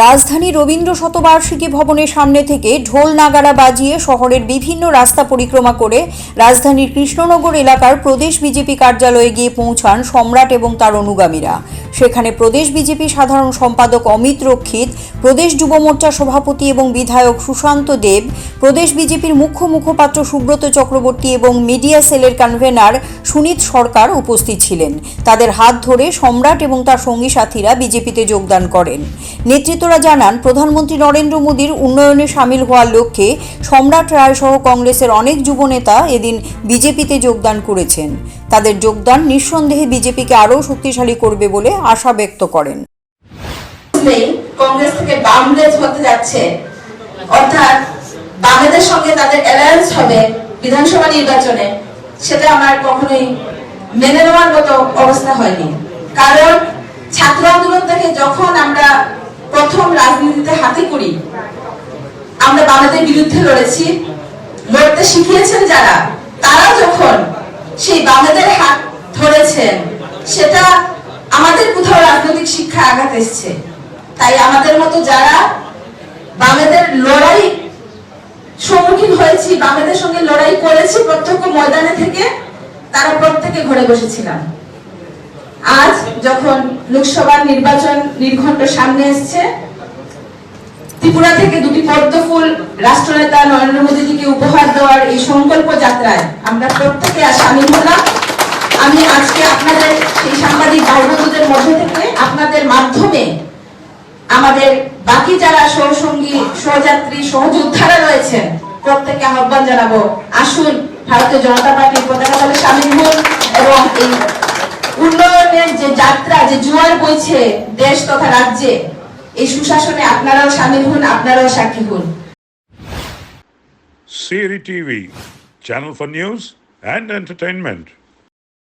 রাজধানী রবীন্দ্র শতবার্ষিকী ভবনের সামনে থেকে ঢোল নাগারা বাজিয়ে শহরের বিভিন্ন রাস্তা পরিক্রমা করে রাজধানীর কৃষ্ণনগর এলাকার প্রদেশ বিজেপি কার্যালয়ে গিয়ে পৌঁছান সম্রাট এবং তার অনুগামীরা। সেখানে প্রদেশ বিজেপি সাধারণ সম্পাদক অমিত রক্ষিত, প্রদেশ যুব মোর্চা সভাপতি এবং বিধায়ক সুশান্ত দেব, প্রদেশ বিজেপির মুখ্য মুখপাত্র সুব্রত চক্রবর্তী এবং মিডিয়া সেলের কনভেনার সুনীত সরকার উপস্থিত ছিলেন। তাদের হাত ধরে সম্রাট এবং তার সঙ্গী সাথীরা বিজেপিতে যোগদান করেন। নেতৃত্বরা জানান, প্রধানমন্ত্রী নরেন্দ্র মোদীর উন্নয়নে সামিল হওয়ার লক্ষ্যে সম্রাট রায় সহ কংগ্রেসের অনেক যুবনেতা এদিন বিজেপিতে যোগদান করেছেন। তাদের যোগদান নিঃসন্দেহে বিজেপিকে আরও শক্তিশালী করবে বলে আশা ব্যক্ত করেন। কংগ্রেস থেকে হতে যাচ্ছে। অর্থাৎ বামেদের সঙ্গে তাদের অ্যালায়েন্স হবে বিধানসভা নির্বাচনে, সেটা আমার কখনোই মেনে নেওয়ার মতো অবস্থা হয়নি। কারণ ছাত্র আন্দোলন থেকে যখন আমরা প্রথম রাজনীতিতে হাতে করি। আমরা বামেদের বিরুদ্ধে লড়েছি। লড়তে শিখিয়েছেন যারা, তারা যখন সেই বামেদের হাত ধরেছেন, সেটা আমাদের কোথাও রাজনৈতিক শিক্ষা আঘাত এসছে। তাই আমাদের মতো যারা বামেদের লড়াই সম্মুখীন হয়েছি, বামেদের সঙ্গে লড়াই করেছি প্রত্যক্ষ ময়দানে থেকে, তারা প্রত্যেকে ঘরে বসেছিলাম। যখন লোকসভা নির্বাচন নির্ঘণ্ট সামনে এসছে, ত্রিপুরা থেকে দুটি পদ্ম ফুল রাষ্ট্রনেতা নরেন্দ্র মোদীজিকে উপহার দেওয়ার এই সংকল্প যাত্রায় আমরা প্রত্যেকে সামিল হলাম। আমি আজকে আপনাদের, সেই সাংবাদিক ভাই বন্ধুদের মধ্যে থেকে আপনাদের মাধ্যমে আমাদের বাকি যারা সহসঙ্গী, সহযাত্রী, সহযোদ্ধারা রয়েছেন, প্রত্যেককে আহ্বান জানাব। আসুন, ভারতীয় জনতা পার্টির পতাকা দলে সামিল হন এবং এই উন্নয়নের যে যাত্রা, যে জোয়ার বইছে দেশ তথা রাজ্যে, এই সুশাসনে আপনারাও সামিল হন, আপনারাও সাক্ষী হন Siri TV channel for news and entertainment.